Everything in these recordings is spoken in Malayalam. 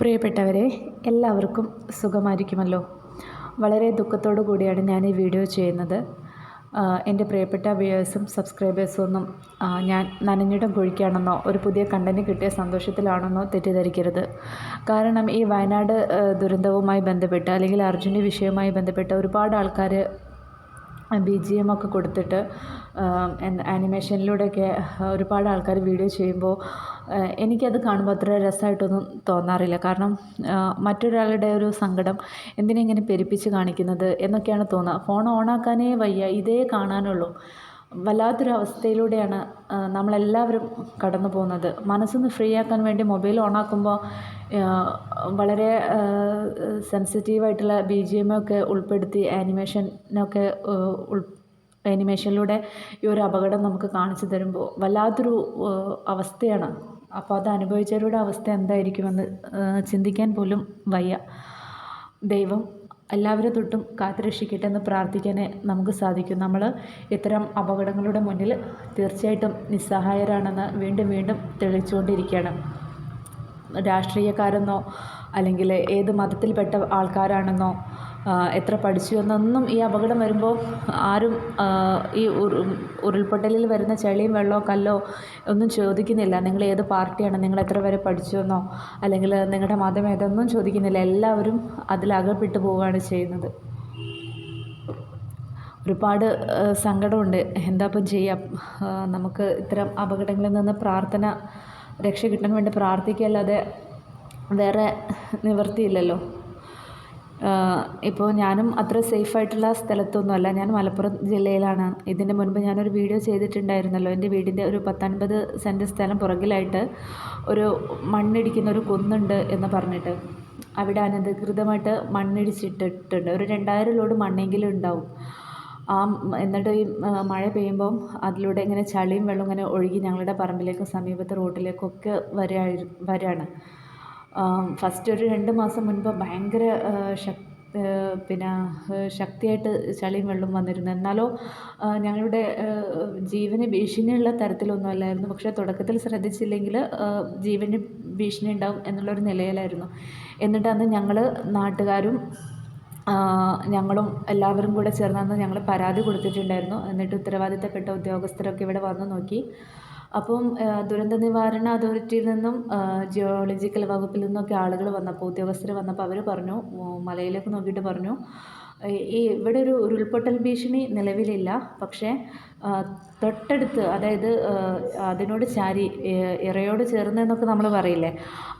പ്രിയപ്പെട്ടവരെ എല്ലാവർക്കും സുഖമായിരിക്കുമല്ലോ? വളരെ ദുഃഖത്തോടു കൂടിയാണ് ഞാൻ ഈ വീഡിയോ ചെയ്യുന്നത്. എന്റെ പ്രിയപ്പെട്ട വ്യൂവേഴ്സും സബ്സ്ക്രൈബേഴ്സും ഒന്നും ഞാൻ നനഞ്ഞിടം കുഴിക്കുകയാണെന്നോ ഒരു പുതിയ കണ്ടന്റ് കിട്ടിയ സന്തോഷത്തിലാണെന്നോ തെറ്റിദ്ധരിക്കരുത്. കാരണം ഈ വയനാട് ദുരന്തവുമായി ബന്ധപ്പെട്ട് അല്ലെങ്കിൽ അർജുന്റെ വിഷയവുമായി ബന്ധപ്പെട്ട് ഒരുപാട് ആൾക്കാർ ബി ജി എം ഒക്കെ കൊടുത്തിട്ട് ആനിമേഷനിലൂടെയൊക്കെ ഒരുപാട് ആൾക്കാർ വീഡിയോ ചെയ്യുമ്പോൾ എനിക്കത് കാണുമ്പോൾ അത്ര രസമായിട്ടൊന്നും തോന്നാറില്ല. കാരണം മറ്റൊരാളുടെ ഒരു സങ്കടം എന്തിനെ ഇങ്ങനെ പെരുപ്പിച്ച് കാണിക്കുന്നത് എന്നൊക്കെയാണ് തോന്നുക. ഫോൺ ഓണാക്കാനേ വയ്യ. ഇതേ കാണാനുള്ളൂ. വല്ലാത്തൊരു അവസ്ഥയിലൂടെയാണ് നമ്മളെല്ലാവരും കടന്നു പോകുന്നത്. മനസ്സൊന്ന് ഫ്രീ ആക്കാൻ വേണ്ടി മൊബൈൽ ഓണാക്കുമ്പോൾ വളരെ സെൻസിറ്റീവായിട്ടുള്ള ബി ജി എം ഒക്കെ ഉൾപ്പെടുത്തി ആനിമേഷനൊക്കെ ആനിമേഷനിലൂടെ ഈ ഒരു അപകടം നമുക്ക് കാണിച്ചു തരുമ്പോൾ വല്ലാത്തൊരു അവസ്ഥയാണ്. അപ്പോൾ അത് അനുഭവിച്ചവരുടെ അവസ്ഥ എന്തായിരിക്കുമെന്ന് ചിന്തിക്കാൻ പോലും വയ്യ. ദൈവം എല്ലാവരെ തൊട്ടും കാത്തുരക്ഷിക്കട്ടെ എന്ന് പ്രാർത്ഥിക്കാനേ നമുക്ക് സാധിക്കും. നമ്മൾ ഇത്തരം അപകടങ്ങളുടെ മുന്നിൽ തീർച്ചയായിട്ടും നിസ്സഹായരാണെന്ന് വീണ്ടും വീണ്ടും തെളിയിച്ചുകൊണ്ടിരിക്കുകയാണ്. രാഷ്ട്രീയക്കാരെന്നോ അല്ലെങ്കിൽ ഏത് മതത്തിൽപ്പെട്ട ആൾക്കാരാണെന്നോ എത്ര പഠിച്ചു എന്നൊന്നും ഈ അപകടം വരുമ്പോൾ ആരും ഈ ഉരുൾപൊട്ടലിൽ വരുന്ന ചെളിയും വെള്ളമോ കല്ലോ ഒന്നും ചോദിക്കുന്നില്ല. നിങ്ങൾ ഏത് പാർട്ടിയാണ്? നിങ്ങൾ എത്ര വരെ പഠിച്ചു എന്നോ? അല്ലെങ്കിൽ നിങ്ങളുടെ മതം ഏതൊന്നും ചോദിക്കുന്നില്ല. എല്ലാവരും അതിലകപ്പെട്ടു പോവുകയാണ് ചെയ്യുന്നത്. ഒരുപാട് സങ്കടമുണ്ട്. എന്താപ്പം ചെയ്യാം? നമുക്ക് ഇത്തരം അപകടങ്ങളിൽ നിന്ന് പ്രാർത്ഥന രക്ഷ കിട്ടാൻ വേണ്ടി പ്രാർത്ഥിക്കല്ലാതെ വേറെ നിവൃത്തിയില്ലല്ലോ. ഇപ്പോൾ ഞാനും അത്ര സേഫ് ആയിട്ടുള്ള സ്ഥലത്തൊന്നുമല്ല. ഞാൻ മലപ്പുറം ജില്ലയിലാണ്. ഇതിന്റെ മുൻപ് ഞാനൊരു വീഡിയോ ചെയ്തിട്ടുണ്ടായിരുന്നല്ലോ. എന്റെ വീടിന്റെ ഒരു പത്തൊൻപത് സെന്റ് സ്ഥലം പുറകിലായിട്ട് ഒരു മണ്ണിടിക്കുന്ന ഒരു കുന്നുണ്ട് എന്ന് പറഞ്ഞിട്ട്. അവിടെ അനധികൃതമായിട്ട് മണ്ണിടിച്ചിട്ടിട്ടുണ്ട്. ഒരു രണ്ടായിരം ലോഡ് മണ്ണെങ്കിലും ഉണ്ടാവും. ആ എന്നിട്ട് ഈ മഴ പെയ്യുമ്പം അതിലൂടെ ഇങ്ങനെ ചളിയും വെള്ളം ഇങ്ങനെ ഒഴുകി ഞങ്ങളുടെ പറമ്പിലേക്കും സമീപത്തെ റോട്ടിലേക്കൊക്കെ വരായി വരാണ്. ഫസ്റ്റ് ഒരു രണ്ട് മാസം മുൻപ് ഭയങ്കര ശക്തി പിന്നെ ശക്തിയായിട്ട് ചളിയും വെള്ളവും വന്നിരുന്നു. എന്നാലോ ഞങ്ങളുടെ ജീവന് ഭീഷണിയുള്ള തരത്തിലൊന്നും അല്ലായിരുന്നു. പക്ഷേ തുടക്കത്തിൽ ശ്രദ്ധിച്ചില്ലെങ്കിൽ ജീവന് ഭീഷണി ഉണ്ടാവും എന്നുള്ളൊരു നിലയിലായിരുന്നു. എന്നിട്ട് അന്ന് ഞങ്ങൾ നാട്ടുകാരും ഞങ്ങളും എല്ലാവരും കൂടെ ചേർന്നന്ന് ഞങ്ങൾ പരാതി കൊടുത്തിട്ടുണ്ടായിരുന്നു. എന്നിട്ട് ഉത്തരവാദിത്തപ്പെട്ട ഉദ്യോഗസ്ഥരൊക്കെ ഇവിടെ വന്ന് നോക്കി. അപ്പം ദുരന്ത നിവാരണ അതോറിറ്റിയിൽ നിന്നും ജിയോളജിക്കൽ വകുപ്പിൽ നിന്നൊക്കെ ആളുകൾ വന്നപ്പോൾ ഉദ്യോഗസ്ഥർ വന്നപ്പോൾ അവർ പറഞ്ഞു മലയിലേക്ക് നോക്കിയിട്ട് പറഞ്ഞു ഈ ഇവിടെ ഒരു ഉരുൾപൊട്ടൽ ഭീഷണി നിലവിലില്ല. പക്ഷേ തൊട്ടടുത്ത് അതായത് അതിനോട് ചാരി ഇറയോട് ചേർന്ന് എന്നൊക്കെ നമ്മൾ പറയില്ലേ?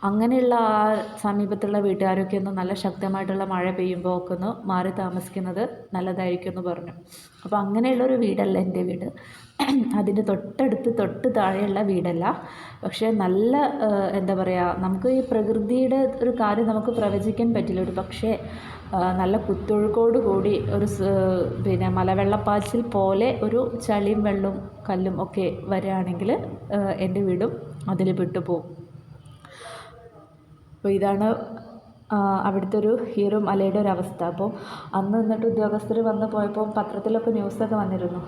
അങ്ങനെയുള്ള ആ സമീപത്തുള്ള വീട്ടുകാരൊക്കെ ഒന്ന് നല്ല ശക്തമായിട്ടുള്ള മഴ പെയ്യുമ്പോൾ ഒക്കെ ഒന്ന് മാറി താമസിക്കുന്നത് നല്ലതായിരിക്കും എന്ന് പറഞ്ഞു. അപ്പോൾ അങ്ങനെയുള്ളൊരു വീടല്ല എന്റെ വീട്. അതിന്റെ തൊട്ടടുത്ത് തൊട്ട് താഴെയുള്ള വീടല്ല. പക്ഷേ നല്ല എന്താ പറയുക നമുക്ക് ഈ പ്രകൃതിയുടെ ഒരു കാര്യം നമുക്ക് പ്രവചിക്കാൻ പറ്റില്ല. ഒരു പക്ഷേ നല്ല കുത്തൊഴുക്കോട് കൂടി ഒരു പിന്നെ മലവെള്ളപ്പാച്ചിൽ പോലെ ഒരു ചളിയും വെള്ളവും കല്ലും ഒക്കെ വരികയാണെങ്കിൽ എന്റെ വീടും അതിൽ പെട്ടുപോകും അപ്പോൾ ഇതാണ് അവിടുത്തെ ഒരു ഹീറോ മലയുടെ ഒരു അവസ്ഥ. അപ്പോൾ അന്ന് എന്നിട്ട് ഉദ്യോഗസ്ഥർ വന്ന് പോയപ്പോൾ പത്രത്തിലൊക്കെ ന്യൂസൊക്കെ വന്നിരുന്നു.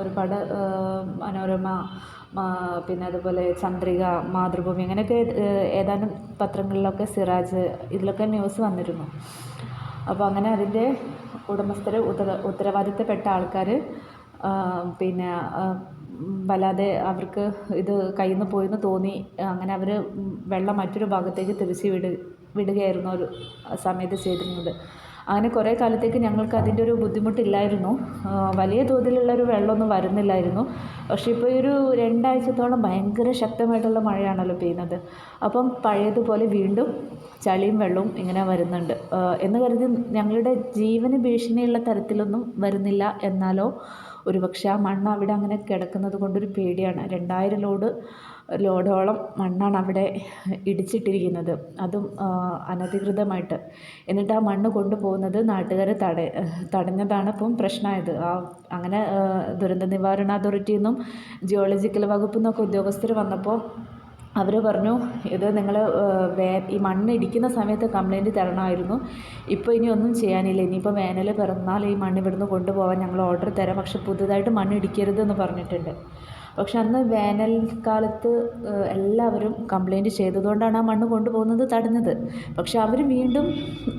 ഒരുപാട് മനോരമ പിന്നെ അതുപോലെ ചന്ദ്രിക മാതൃഭൂമി അങ്ങനെയൊക്കെ ഏതാനും പത്രങ്ങളിലൊക്കെ സിറാജ് ഇതിലൊക്കെ ന്യൂസ് വന്നിരുന്നു. അപ്പോൾ അങ്ങനെ അതിന്റെ ഉടമസ്ഥർ ഉത്തര ഉത്തരവാദിത്തപ്പെട്ട ആൾക്കാർ പിന്നെ വല്ലാതെ അവർക്ക് ഇത് കയ്യിൽ നിന്ന് പോയെന്ന് തോന്നി. അങ്ങനെ അവർ വെള്ളം മറ്റൊരു ഭാഗത്തേക്ക് തിരിച്ച് വിട വിടുകയായിരുന്നു ഒരു സമയത്ത് ചെയ്തിരുന്നത്. അങ്ങനെ കുറേ കാലത്തേക്ക് ഞങ്ങൾക്ക് അതിന്റെ ഒരു ബുദ്ധിമുട്ടില്ലായിരുന്നു. വലിയ തോതിലുള്ള ഒരു വെള്ളമൊന്നും വരുന്നില്ലായിരുന്നു. പക്ഷേ ഇപ്പോൾ ഒരു രണ്ടാഴ്ചത്തോളം ഭയങ്കര ശക്തമായിട്ടുള്ള മഴയാണല്ലോ പെയ്യുന്നത്. അപ്പം പഴയതുപോലെ വീണ്ടും ചളിയും വെള്ളവും ഇങ്ങനെ വരുന്നുണ്ട്. എന്ന് കരുതി ഞങ്ങളുടെ ജീവന് ഭീഷണിയുള്ള തരത്തിലൊന്നും വരുന്നില്ല എന്നാലോ ഒരുപക്ഷെ ആ മണ്ണ് അവിടെ അങ്ങനെ കിടക്കുന്നത് കൊണ്ടൊരു പേടിയാണ്. രണ്ടായിരം ലോഡ് ലോഡോളം മണ്ണാണ് അവിടെ ഇടിച്ചിട്ടിരിക്കുന്നത്. അതും അനധികൃതമായിട്ട്. എന്നിട്ട് ആ മണ്ണ് കൊണ്ടുപോകുന്നത് നാട്ടുകാരെ തട തടഞ്ഞതാണ് ഇപ്പം പ്രശ്നമായത്. ആ അങ്ങനെ ദുരന്ത നിവാരണ അതോറിറ്റിയിൽ നിന്നും ജിയോളജിക്കൽ വകുപ്പിൽ നിന്നൊക്കെ ഉദ്യോഗസ്ഥർ വന്നപ്പോൾ അവർ പറഞ്ഞു ഇത് നിങ്ങൾ വേ ഈ മണ്ണ് ഇടിക്കുന്ന സമയത്ത് കംപ്ലയിന്റ് തരണമായിരുന്നു. ഇപ്പോൾ ഇനി ഒന്നും ചെയ്യാനില്ല. ഇനിയിപ്പോൾ വേനൽ പിറന്നാൽ ഈ മണ്ണ് ഇവിടുന്ന് കൊണ്ടുപോകാൻ ഞങ്ങൾ ഓർഡർ തരാം. പക്ഷെ പുതുതായിട്ട് മണ്ണ് ഇടിക്കരുതെന്ന് പറഞ്ഞിട്ടുണ്ട്. പക്ഷെ അന്ന് വേനൽക്കാലത്ത് എല്ലാവരും കംപ്ലൈന്റ് ചെയ്തതുകൊണ്ടാണ് ആ മണ്ണ് കൊണ്ടുപോകുന്നത് തടഞ്ഞത് പക്ഷെ അവർ വീണ്ടും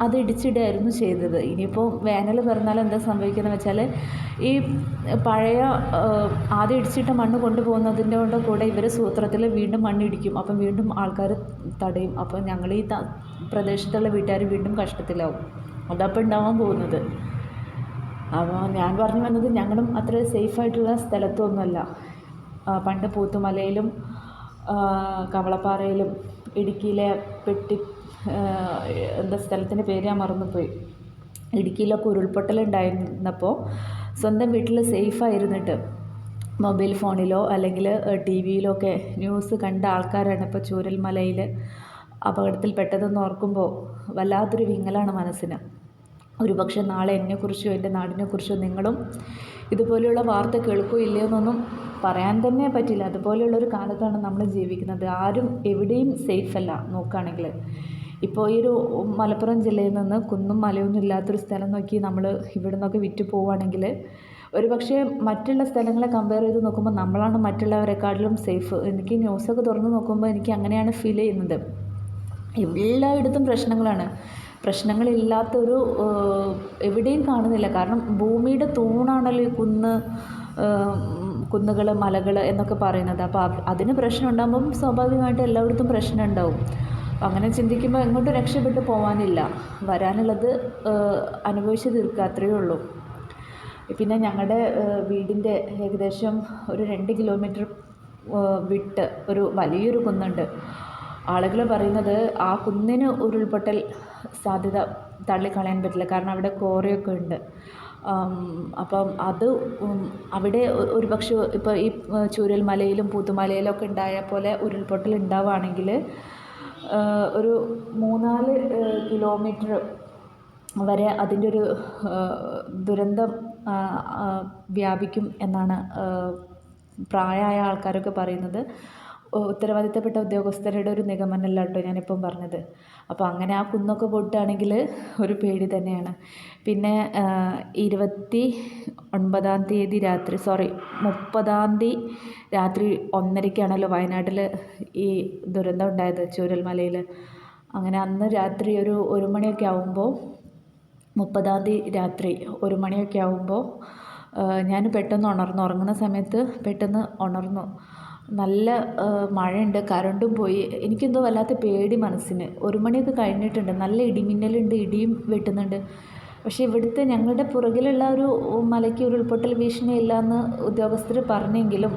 അത് ഇടിച്ചിടുകയായിരുന്നു ചെയ്തത്. ഇനിയിപ്പോൾ വേനൽ പറഞ്ഞാൽ എന്താ സംഭവിക്കുന്നത് വെച്ചാൽ ഈ പഴയ ആദ്യം ഇടിച്ചിട്ട മണ്ണ് കൊണ്ടുപോകുന്നതിന്റെ കൊണ്ട് കൂടെ ഇവർ സൂത്രത്തിൽ വീണ്ടും മണ്ണ് ഇടിക്കും. അപ്പം വീണ്ടും ആൾക്കാർ തടയും. അപ്പോൾ ഞങ്ങൾ ഈ പ്രദേശത്തുള്ള വീട്ടുകാർ വീണ്ടും കഷ്ടത്തിലാവും. അതപ്പോൾ ഉണ്ടാവാൻ പോകുന്നത്. അപ്പോൾ ഞാൻ പറഞ്ഞു വന്നത് ഞങ്ങളും അത്ര സേഫായിട്ടുള്ള സ്ഥലത്തൊന്നുമല്ല. പണ്ട് പൂത്തുമലയിലും കവളപ്പാറയിലും ഇടുക്കിയിലെ പെട്ടി എന്താ സ്ഥലത്തിന്റെ പേര് ഞാൻ മറന്നുപോയി. ഇടുക്കിയിലൊക്കെ ഉരുൾപൊട്ടലുണ്ടായിരുന്നപ്പോൾ സ്വന്തം വീട്ടിൽ സേഫായിരുന്നിട്ട് മൊബൈൽ ഫോണിലോ അല്ലെങ്കിൽ ടി വിയിലോ ഒക്കെ ന്യൂസ് കണ്ട ആൾക്കാരാണ് ഇപ്പോൾ ചൂരൽമലയിൽ അപകടത്തിൽപ്പെട്ടതെന്ന് ഓർക്കുമ്പോൾ വല്ലാത്തൊരു വിങ്ങലാണ് മനസ്സിന്. ഒരുപക്ഷെ നാളെ എന്നെക്കുറിച്ചോ എന്റെ നാടിനെക്കുറിച്ചോ നിങ്ങളും ഇതുപോലെയുള്ള വാർത്ത കേൾക്കുകയോ ഇല്ലയോ എന്നൊന്നും പറയാൻ തന്നെ പറ്റില്ല. അതുപോലെയുള്ളൊരു കാലത്താണ് നമ്മൾ ജീവിക്കുന്നത്. ആരും എവിടെയും സേഫ് അല്ല നോക്കുകയാണെങ്കിൽ. ഇപ്പോൾ ഈ ഒരു മലപ്പുറം ജില്ലയിൽ നിന്ന് കുന്നും മലയൊന്നും ഇല്ലാത്തൊരു സ്ഥലം നോക്കി നമ്മൾ ഇവിടെ നിന്നൊക്കെ വിറ്റ് പോവുകയാണെങ്കിൽ ഒരു പക്ഷേ മറ്റുള്ള സ്ഥലങ്ങളെ കമ്പയർ ചെയ്ത് നോക്കുമ്പോൾ നമ്മളാണ് മറ്റുള്ളവരെക്കാട്ടിലും സേഫ് എനിക്ക് ന്യൂസൊക്കെ തുറന്ന് നോക്കുമ്പോൾ എനിക്ക് അങ്ങനെയാണ് ഫീൽ ചെയ്യുന്നത്. എല്ലായിടത്തും പ്രശ്നങ്ങളാണ്. പ്രശ്നങ്ങളില്ലാത്തൊരു എവിടെയും കാണുന്നില്ല. കാരണം ഭൂമിയുടെ തൂണാണല്ലോ ഈ കുന്ന് കുന്നുകൾ മലകൾ എന്നൊക്കെ പറയുന്നത്. അപ്പോൾ അതിന് പ്രശ്നം ഉണ്ടാകുമ്പം സ്വാഭാവികമായിട്ട് എല്ലായിടത്തും പ്രശ്നം ഉണ്ടാവും അങ്ങനെ ചിന്തിക്കുമ്പോൾ എങ്ങോട്ടും രക്ഷപ്പെട്ട് പോകാനില്ല വരാനുള്ളത് അനുഭവിച്ച് തീർക്കുക അത്രയേ ഉള്ളൂ. പിന്നെ ഞങ്ങളുടെ വീടിന്റെ ഏകദേശം ഒരു രണ്ട് കിലോമീറ്റർ വിട്ട് ഒരു വലിയൊരു കുന്നുണ്ട്. ആളുകൾ പറയുന്നത് ആ കുന്നിന് ഉരുൾപൊട്ടൽ സാധ്യത തള്ളിക്കളയാൻ പറ്റില്ല. കാരണം അവിടെ കോറിയൊക്കെ ഉണ്ട്. അപ്പം അത് അവിടെ ഒരു പക്ഷേ ഇപ്പോൾ ഈ ചൂരൽമലയിലും പുത്തുമലയിലും ഒക്കെ ഉണ്ടായ പോലെ ഉരുൾപൊട്ടൽ ഉണ്ടാവുകയാണെങ്കിൽ ഒരു മൂന്നാൽ കിലോമീറ്റർ വരെ അതിന്റെ ഒരു ദുരന്തം വ്യാപിക്കും എന്നാണ് പ്രായമായ ആൾക്കാരൊക്കെ പറയുന്നത്. ഉത്തരവാദിത്തപ്പെട്ട ഉദ്യോഗസ്ഥരുടെ ഒരു നിഗമനമല്ല കേട്ടോ ഞാനിപ്പം പറഞ്ഞത്. അപ്പോൾ അങ്ങനെ ആ കുന്നൊക്കെ പൊട്ടുകയാണെങ്കിൽ ഒരു പേടി തന്നെയാണ്. പിന്നെ ഇരുപത്തി ഒൻപതാം തീയതി രാത്രി സോറി മുപ്പതാം തീയതി രാത്രി ഒന്നരയ്ക്കാണല്ലോ വയനാട്ടിൽ ഈ ദുരന്തം ഉണ്ടായത് ചൂരൽമലയിൽ. അങ്ങനെ അന്ന് രാത്രി ഒരു ഒരു മണിയൊക്കെ ആവുമ്പോൾ മുപ്പതാം തീയതി രാത്രി ഒരു മണിയൊക്കെ ആവുമ്പോൾ ഞാൻ പെട്ടെന്ന് ഉണർന്നു. ഉറങ്ങുന്ന സമയത്ത് പെട്ടെന്ന് ഉണർന്നു. നല്ല മഴയുണ്ട് കറണ്ടും പോയി. എനിക്കെന്തോ വല്ലാത്ത പേടി മനസ്സിന്. ഒരു മണിയൊക്കെ കഴിഞ്ഞിട്ടുണ്ട്. നല്ല ഇടിമിന്നലുണ്ട് ഇടിയും വെട്ടുന്നുണ്ട്. പക്ഷേ ഇവിടുത്തെ ഞങ്ങളുടെ പുറകിലുള്ള ഒരു മലയ്ക്ക് ഉരുൾപൊട്ടൽ ഭീഷണിയില്ല എന്ന് ഉദ്യോഗസ്ഥർ പറഞ്ഞെങ്കിലും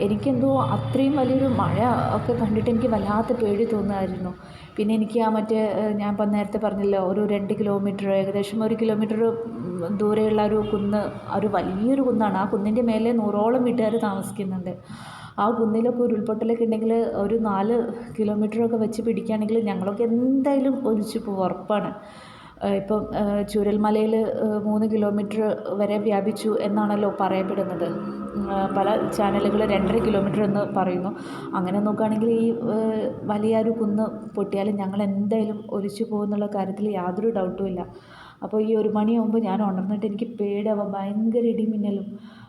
എനിക്കെന്തോ അത്രയും വലിയൊരു മഴ ഒക്കെ കണ്ടിട്ട് എനിക്ക് വല്ലാത്ത പേടി തോന്നുമായിരുന്നു പിന്നെ എനിക്ക് ആ മറ്റേ ഞാൻ ഇപ്പം നേരത്തെ പറഞ്ഞല്ലോ ഒരു രണ്ട് കിലോമീറ്റർ ഏകദേശം ഒരു കിലോമീറ്റർ ദൂരെയുള്ള ഒരു കുന്ന് ഒരു വലിയൊരു കുന്നാണ്. ആ കുന്നിന്റെ മേലെ നൂറോളം വീട്ടുകാർ താമസിക്കുന്നുണ്ട്. ആ കുന്നിലൊക്കെ ഉരുൾപൊട്ടലൊക്കെ ഉണ്ടെങ്കിൽ ഒരു നാല് കിലോമീറ്ററൊക്കെ വെച്ച് പിടിക്കുകയാണെങ്കിൽ ഞങ്ങളൊക്കെ എന്തായാലും ഒലിച്ചു പോകും ഉറപ്പാണ്. ഇപ്പം ചൂരൽമലയിൽ മൂന്ന് കിലോമീറ്റർ വരെ വ്യാപിച്ചു എന്നാണല്ലോ പറയപ്പെടുന്നത്. പല ചാനലുകൾ രണ്ടര കിലോമീറ്റർ എന്ന് പറയുന്നു. അങ്ങനെ നോക്കുകയാണെങ്കിൽ ഈ വലിയൊരു കുന്ന് പൊട്ടിയാലും ഞങ്ങൾ എന്തായാലും ഒലിച്ചു പോകുന്നുള്ള കാര്യത്തിൽ യാതൊരു ഡൗട്ടും ഇല്ല. അപ്പോൾ ഈ ഒരു മണിയാകുമ്പോൾ ഞാൻ ഉണർന്നിട്ട് എനിക്ക് പേടിയാവാം ഭയങ്കര ഇടിമിന്നലും.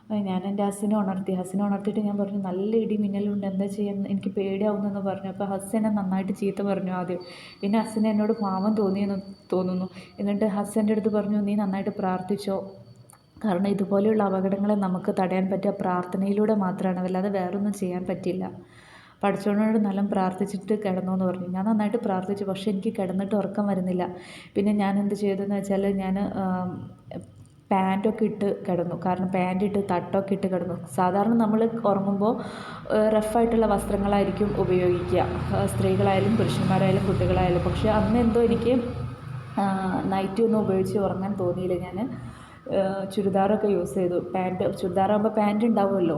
ഞാൻ എന്റെ ഹസ്സിനെ ഉണർത്തി. ഹസ്സിനെ ഉണർത്തിയിട്ട് ഞാൻ പറഞ്ഞു നല്ല ഇടി മിന്നലുണ്ട് എന്താ ചെയ്യാൻ? എനിക്ക് പേടിയാവുന്നെന്ന് പറഞ്ഞു. അപ്പോൾ ഹസ്സനെ നന്നായിട്ട് ചീത്ത പറഞ്ഞു ആദ്യം. പിന്നെ ഹസ്സിന് എന്നോട് പാവം തോന്നിയെന്ന് തോന്നുന്നു. എന്നിട്ട് ഹസ്സന്റെ അടുത്ത് പറഞ്ഞു നീ നന്നായിട്ട് പ്രാർത്ഥിച്ചോ. കാരണം ഇതുപോലെയുള്ള അപകടങ്ങളെ നമുക്ക് തടയാൻ പറ്റുക പ്രാർത്ഥനയിലൂടെ മാത്രമാണ് അല്ലാതെ വേറൊന്നും ചെയ്യാൻ പറ്റില്ല പഠിച്ചവനോട് നല്ല പ്രാർത്ഥിച്ചിട്ട് കിടന്നു എന്ന് പറഞ്ഞു. ഞാൻ നന്നായിട്ട് പ്രാർത്ഥിച്ചു. പക്ഷേ എനിക്ക് കിടന്നിട്ട് ഉറക്കം വരുന്നില്ല. പിന്നെ ഞാൻ എന്ത് ചെയ്തതെന്ന് വെച്ചാൽ ഞാൻ പാന്റൊക്കെ ഇട്ട് കിടന്നു. കാരണം പാന്റ് ഇട്ട് തട്ടൊക്കെ ഇട്ട് കിടന്നു. സാധാരണ നമ്മൾ ഉറങ്ങുമ്പോൾ റഫായിട്ടുള്ള വസ്ത്രങ്ങളായിരിക്കും ഉപയോഗിക്കുക. സ്ത്രീകളായാലും പുരുഷന്മാരായാലും കുട്ടികളായാലും. പക്ഷേ അന്ന് എന്തോ എനിക്ക് നൈറ്റി ഒന്നും ഉപയോഗിച്ച് ഉറങ്ങാൻ തോന്നിയില്ല ഞാൻ ചുരിദാറൊക്കെ യൂസ് ചെയ്തു. പാന്റ് ചുരിദാറാകുമ്പോൾ പാന്റ് ഉണ്ടാവുമല്ലോ.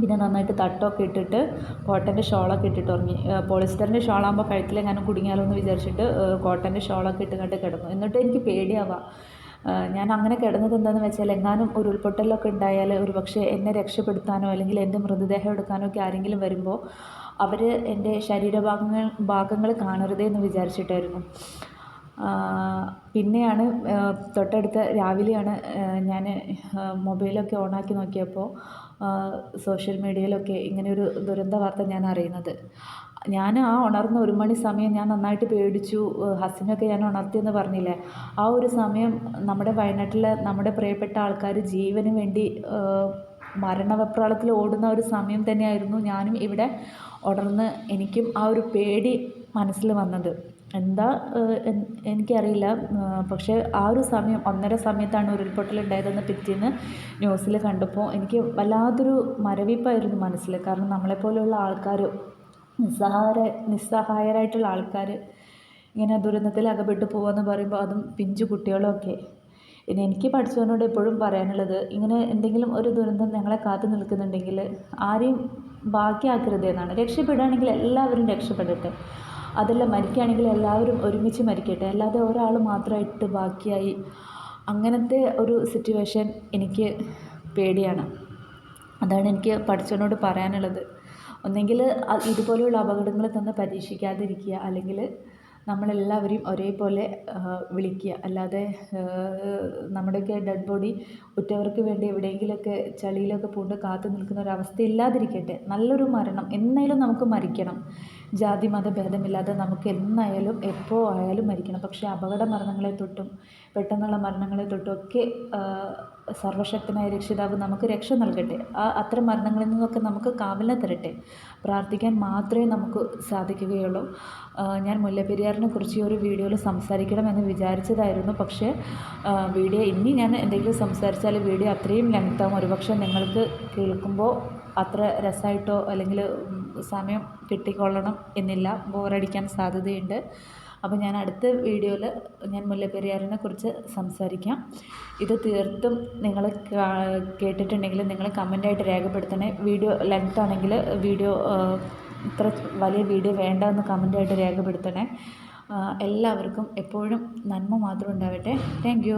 പിന്നെ നന്നായിട്ട് തട്ടൊക്കെ ഇട്ടിട്ട് കോട്ടന്റെ ഷോളൊക്കെ ഇട്ടിട്ട് ഉറങ്ങി. പോളിസ്റ്ററിന്റെ ഷോളാകുമ്പോൾ കഴുത്തിൽ എങ്ങനെ കുടുങ്ങിയാലോ എന്ന് വിചാരിച്ചിട്ട് കോട്ടന്റെ ഷോളൊക്കെ ഇട്ട് കണ്ട് കിടന്നു. എന്നിട്ട് എനിക്ക് പേടിയാവാം. ഞാൻ അങ്ങനെ കിടന്നത് എന്താണെന്ന് വെച്ചാൽ എങ്ങാനും ഉരുൾപൊട്ടലൊക്കെ ഉണ്ടായാൽ ഒരു പക്ഷേ എന്നെ രക്ഷപ്പെടുത്താനോ അല്ലെങ്കിൽ എന്റെ മൃതദേഹം എടുക്കാനോ ഒക്കെ ആരെങ്കിലും വരുമ്പോൾ അവർ എന്റെ ശരീരഭാഗങ്ങൾ ഭാഗങ്ങൾ കാണരുതേ എന്ന് വിചാരിച്ചിട്ടായിരുന്നു. പിന്നെയാണ് തൊട്ടടുത്ത രാവിലെയാണ് ഞാൻ മൊബൈലൊക്കെ ഓണാക്കി നോക്കിയപ്പോൾ സോഷ്യൽ മീഡിയയിലൊക്കെ ഇങ്ങനെയൊരു ദുരന്ത വാർത്ത ഞാൻ അറിയുന്നത്. ഞാൻ ആ ഉണർന്ന ഒരു മണി സമയം ഞാൻ നന്നായിട്ട് പേടിച്ചു ഹസ്സിനൊക്കെ ഞാൻ ഉണർത്തിയെന്ന് പറഞ്ഞില്ലേ? ആ ഒരു സമയം നമ്മുടെ വയനാട്ടിൽ നമ്മുടെ പ്രിയപ്പെട്ട ആൾക്കാർ ജീവന് വേണ്ടി മരണവെപ്രാളത്തിൽ ഓടുന്ന ഒരു സമയം തന്നെയായിരുന്നു ഞാനും ഇവിടെ ഉണർന്ന് എനിക്കും ആ ഒരു പേടി മനസ്സിൽ വന്നത്. എന്താ എനിക്കറിയില്ല. പക്ഷേ ആ ഒരു സമയം ഒന്നര സമയത്താണ് ഉരുൾപൊട്ടലുണ്ടായതെന്ന് പിറ്റേന്ന് ന്യൂസിൽ കണ്ടപ്പോൾ എനിക്ക് വല്ലാത്തൊരു മരവിപ്പായിരുന്നു മനസ്സിൽ. കാരണം നമ്മളെപ്പോലെയുള്ള ആൾക്കാർ നിസ്സഹായര നിസ്സഹായരായിട്ടുള്ള ആൾക്കാർ ഇങ്ങനെ ദുരന്തത്തിൽ അകപ്പെട്ടു പോകുകയെന്ന് പറയുമ്പോൾ അതും പിഞ്ചു കുട്ടികളൊക്കെ. ഇനി എനിക്ക് പഠിച്ചവനോട് എപ്പോഴും പറയാനുള്ളത് ഇങ്ങനെ എന്തെങ്കിലും ഒരു ദുരന്തം ഞങ്ങളെ കാത്തു നിൽക്കുന്നുണ്ടെങ്കിൽ ആരെയും ബാക്കിയാക്കരുത് എന്നാണ്. രക്ഷപ്പെടുകയാണെങ്കിൽ എല്ലാവരും രക്ഷപ്പെടട്ടെ. അതല്ല മരിക്കുകയാണെങ്കിൽ എല്ലാവരും ഒരുമിച്ച് മരിക്കട്ടെ. അല്ലാതെ ഒരാൾ മാത്രമായിട്ട് ബാക്കിയായി. അങ്ങനത്തെ ഒരു സിറ്റുവേഷൻ എനിക്ക് പേടിയാണ്. അതാണ് എനിക്ക് പഠിച്ചവനോട് പറയാനുള്ളത്. ഒന്നെങ്കിൽ ഇതുപോലെയുള്ള അപകടങ്ങൾ തന്നെ പരീക്ഷിക്കാതിരിക്കുക. അല്ലെങ്കിൽ നമ്മളെല്ലാവരെയും ഒരേപോലെ വിളിക്കുക. അല്ലാതെ നമ്മുടെയൊക്കെ ഡെഡ് ബോഡി ഉറ്റവർക്ക് വേണ്ടി എവിടെയെങ്കിലുമൊക്കെ ചളിയിലൊക്കെ പൂണ്ട് കാത്തു നിൽക്കുന്ന ഒരവസ്ഥ ഇല്ലാതിരിക്കട്ടെ. നല്ലൊരു മരണം. എന്നേലും നമുക്ക് മരിക്കണം. ജാതി മത ഭേദമില്ലാതെ നമുക്ക് എന്നായാലും എപ്പോൾ ആയാലും മരിക്കണം. പക്ഷേ അപകട മരണങ്ങളെ തൊട്ടും പെട്ടെന്നുള്ള മരണങ്ങളെ തൊട്ടും ഒക്കെ സർവശക്തനായ രക്ഷിതാവ് നമുക്ക് രക്ഷ നൽകട്ടെ. ആ അത്തരം മരണങ്ങളിൽ നിന്നൊക്കെ നമുക്ക് കാവലിനെ തരട്ടെ. പ്രാർത്ഥിക്കാൻ മാത്രമേ നമുക്ക് സാധിക്കുകയുള്ളൂ. ഞാൻ മുല്ലപ്പെരിയാറിനെ കുറിച്ച് ഈ ഒരു വീഡിയോയിൽ സംസാരിക്കണമെന്ന് വിചാരിച്ചതായിരുന്നു. പക്ഷേ വീഡിയോ ഇനി ഞാൻ എന്തെങ്കിലും സംസാരിച്ചാൽ വീഡിയോ അത്രയും ലെങ്താവും ഒരുപക്ഷെ നിങ്ങൾക്ക് കേൾക്കുമ്പോൾ അത്ര രസമായിട്ടോ അല്ലെങ്കിൽ സമയം കിട്ടിക്കൊള്ളണം എന്നില്ല. ബോറടിക്കാൻ സാധ്യതയുണ്ട്. അപ്പോൾ ഞാൻ അടുത്ത വീഡിയോയിൽ ഞാൻ മുല്ലപ്പെരിയാറിനെ കുറിച്ച് സംസാരിക്കാം. ഇത് തീർത്തും നിങ്ങൾ കേട്ടിട്ടുണ്ടെങ്കിൽ നിങ്ങൾ കമന്റായിട്ട് രേഖപ്പെടുത്തണേ. വീഡിയോ ലെങ്ത് ആണെങ്കിൽ വീഡിയോ ഇത്ര വലിയ വീഡിയോ വേണ്ട എന്ന് കമന്റായിട്ട് രേഖപ്പെടുത്തണേ. എല്ലാവർക്കും എപ്പോഴും നന്മ മാത്രം ഉണ്ടാവട്ടെ. താങ്ക്